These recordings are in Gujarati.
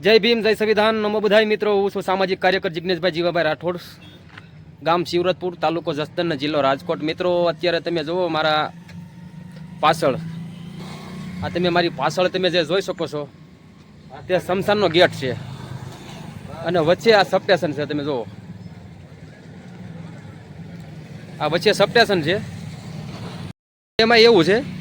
જય ભીમ, જય સંવિધાન. નમો બધાય મિત્રો, હું છું સામાજિક કાર્યકર જિજ્ઞેશભાઈ જીવાભાઈ રાઠોડ. ગામ શિવરતપુર, તાલુકો જસદન જિલ્લો રાજકોટ. મિત્રો, અત્યારે તમે જુઓ મારા પાછળ. આ તમે મારી પાછળ તમે જે જોઈ શકો છો, તે સમસાનનો ગેટ છે. અને વચ્ચે આ સબસ્ટેશન છે, તમે જુઓ. આ વચ્ચે સબસ્ટેશન છે. એમાં એવું છે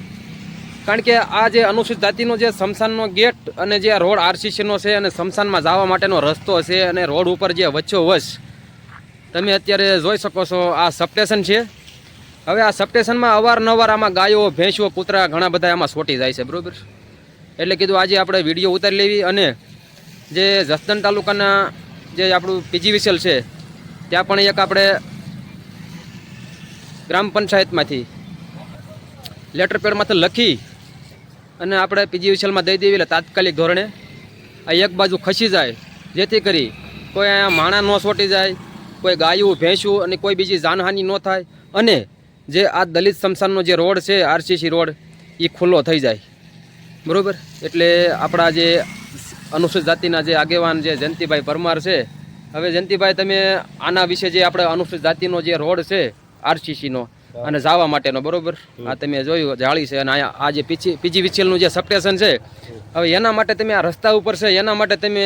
કારણ કે આ જે અનુસૂચિત જાતિનો જે સ્મશાનનો ગેટ અને જે રોડ આરસીસીનો છે અને સ્મશાનમાં જવા માટેનો રસ્તો છે અને રોડ ઉપર જે વચ્ચો વચ તમે અત્યારે જોઈ શકો છો આ સબસ્ટેશન છે. હવે આ સબસ્ટેશનમાં અવારનવાર આમાં ગાયો, ભેંસો, કૂતરા ઘણા બધા આમાં સોટી જાય છે, બરાબર? એટલે કીધું આજે આપણે વીડિયો ઉતારી લેવી અને જે જસદન તાલુકાના જે આપણું પીજીવીસીએલ છે, ત્યાં પણ એક આપણે ગ્રામ પંચાયતમાંથી લેટર પેડમાંથી લખી અને આપણે પીજી પીજીવીસીએલમાં દઈ દેવી એટલે તાત્કાલિક ધોરણે આ એક બાજુ ખસી જાય. જેથી કરી કોઈ અહીંયા માણા ન સોટી જાય, કોઈ ગાયું ભેંસું અને કોઈ બીજી જાનહાનિ ન થાય. અને જે આ દલિત સ્મશાનનો જે રોડ છે, આરસીસી રોડ એ ખુલ્લો થઈ જાય. બરાબર? એટલે આપણા જે અનુસૂચિત જાતિના જે આગેવાન જે જયંતિભાઈ પરમાર છે, હવે જયંતિભાઈ તમે આના વિશે જે આપણે અનુસૂચિત જાતિનો જે રોડ છે, આરસીસીનો અને જવા માટેનો બરોબર? આ તમે જોયું જાળી છે અને અહીંયા આ જે પીજી પીજી વિછેલનું જે સપ્ટેશન છે હવે એના માટે તમે આ રસ્તા ઉપર છે એના માટે તમે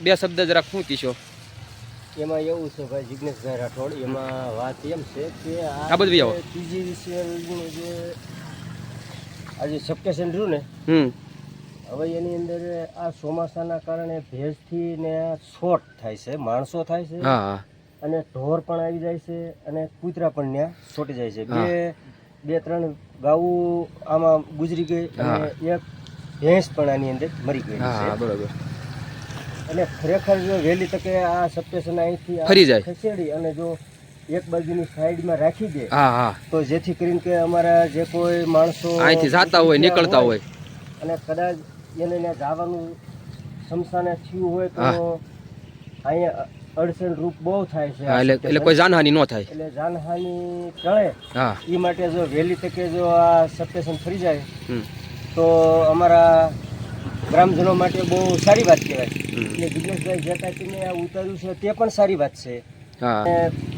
બે શબ્દ જરાક શું કીશો એમાં એવું છે ભાઈ જિજ્ઞેશભાઈ રાઠોડ એમાં વાત એમ છે કે આ બધું આવો. પીજી પીજીવીસીએલનું જે આ જે સપ્ટેશન રહ્યું ને હમ. હવે એની અંદર આ ચોમાસાના કારણે ભેજથી ને શોર્ટ થાય છે માણસો થાય છે. હા. અને ઢોર પણ આવી જાય છે અને કૂતરા પણ ત્યાં છોટી જાય છે. બે બે ત્રણ ગાવું આમાં ગુજરી ગઈ અને એક ભેંસ પણ આની અંદર મરી ગઈ છે. બરોબર. અને ખરેખર જો વહેલી તકે આ સપ્ટેશન અહીંથી ફરી જાય. ખસેડી અને જો એક બાજુની સાઈડમાં રાખી દે તો જેથી કરીને કે અમારા જે કોઈ માણસો અહીંથી જાતા હોય નીકળતા હોય અને કદાચ એને જવાનું શમશાને થયું હોય. તો અહીંયા અડચણ રૂપ બહુ થાય છે એટલે એટલે કોઈ જાનહાનિ ન થાય. એટલે જાનહાનિ ટળે હા. એ માટે જો વહેલી તકે જો આ સબસ્ટેશન ફરી જાય તો અમારા ગ્રામજનો માટે બહુ સારી વાત કહેવાય. એટલે જિગ્નેશભાઈ જે આ ઉતાર્યું છે તે પણ સારી વાત છે.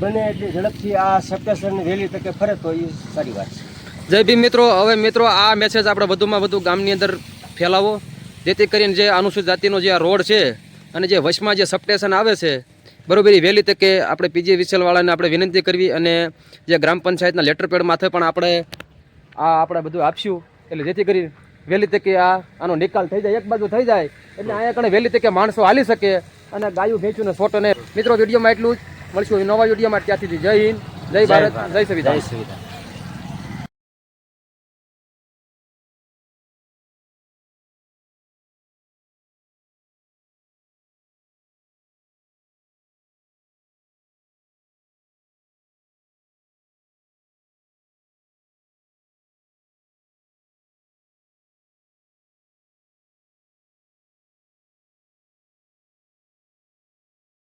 બને એટલી ઝડપથી આ સબસ્ટેશન વહેલી તકે ફરે તો એ સારી વાત છે. જય ભીમ મિત્રો હવે મિત્રો આ મેસેજ આપણે વધુમાં વધુ ગામની અંદર ફેલાવો. જેથી કરીને જે અનુસૂચિત જાતિનો જે આ રોડ છે અને જે વચમાં જે સબસ્ટેશન આવે છે બરોબર, એ વહેલી તકે આપણે પીજી વિસલવાળાને આપણે વિનંતી કરવી અને જે ગ્રામ પંચાયતના લેટર પેડ માથે પણ આપણે આ આપણે બધું આપશું. એટલે જેથી કરી વહેલી તકે આ, આનો નિકાલ થઈ જાય, એક બાજુ થઈ જાય, એટલે અહીંયા કણે વહેલી તકે માણસો હાલી શકે અને ગાયું ભેંચું ને સોટો ને મિત્રો વિડીયોમાં એટલું જ. મળશું નવા વિડીયોમાં ત્યાંથી જય હિન્દ, જય ભારત, જય સંવિધાન. જય સુવિધા